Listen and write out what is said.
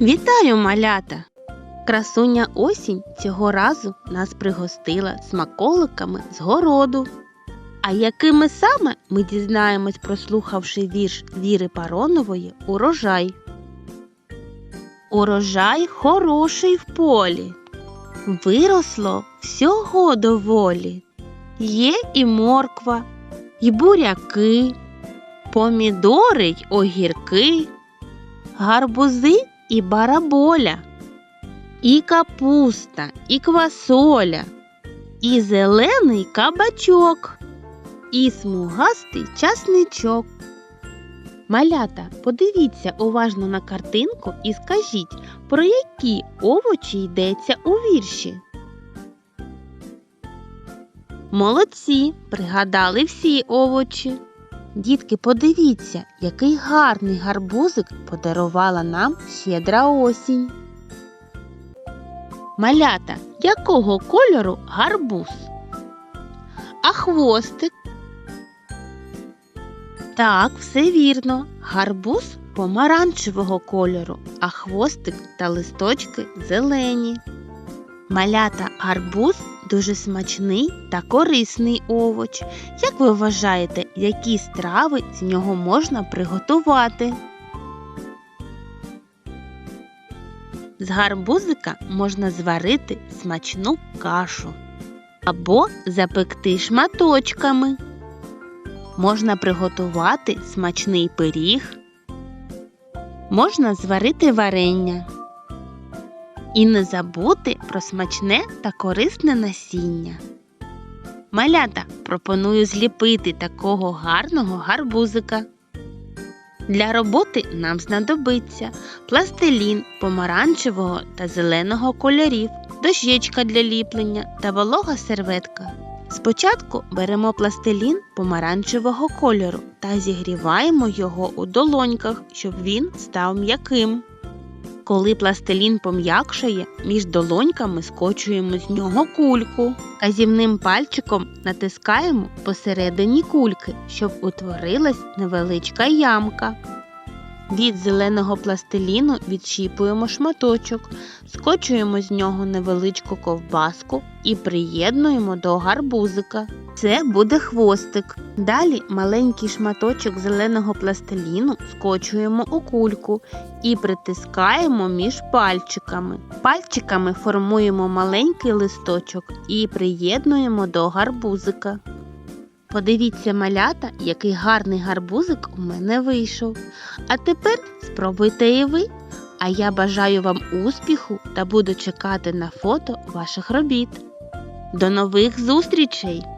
Вітаю, малята! Красуня осінь цього разу нас пригостила смаколиками з городу. А якими саме ми дізнаємось, прослухавши вірш Віри Паронової Урожай. Урожай хороший в полі. Виросло всього доволі. Є і морква, і буряки, помідори й огірки, гарбузи і бараболя, і капуста, і квасоля, і зелений кабачок, і смугастий часничок. Малята, подивіться уважно на картинку і скажіть, про які овочі йдеться у вірші. Молодці, пригадали всі овочі. Дітки, подивіться, який гарний гарбузик подарувала нам щедра осінь. Малята, якого кольору гарбуз? А хвостик? Так, все вірно. Гарбуз помаранчевого кольору, а хвостик та листочки зелені. Малята гарбуз дуже смачний та корисний овоч. Як ви вважаєте, які страви з нього можна приготувати? З гарбузика можна зварити смачну кашу або запекти шматочками. Можна приготувати смачний пиріг, можна зварити варення. І не забути про смачне та корисне насіння. Малята пропоную зліпити такого гарного гарбузика. Для роботи нам знадобиться пластилін помаранчевого та зеленого кольорів, дощечка для ліплення та волога серветка. Спочатку беремо пластилін помаранчевого кольору та зігріваємо його у долоньках, щоб він став м'яким. Коли пластилін пом'якшає, між долоньками скочуємо з нього кульку. Казівним пальчиком натискаємо посередині кульки, щоб утворилась невеличка ямка. Від зеленого пластиліну відщіпуємо шматочок, скочуємо з нього невеличку ковбаску і приєднуємо до гарбузика. Це буде хвостик. Далі маленький шматочок зеленого пластиліну скочуємо у кульку і притискаємо між пальчиками. Пальчиками формуємо маленький листочок і приєднуємо до гарбузика. Подивіться, малята, який гарний гарбузик у мене вийшов. А тепер спробуйте і ви. А я бажаю вам успіху та буду чекати на фото ваших робіт. До нових зустрічей!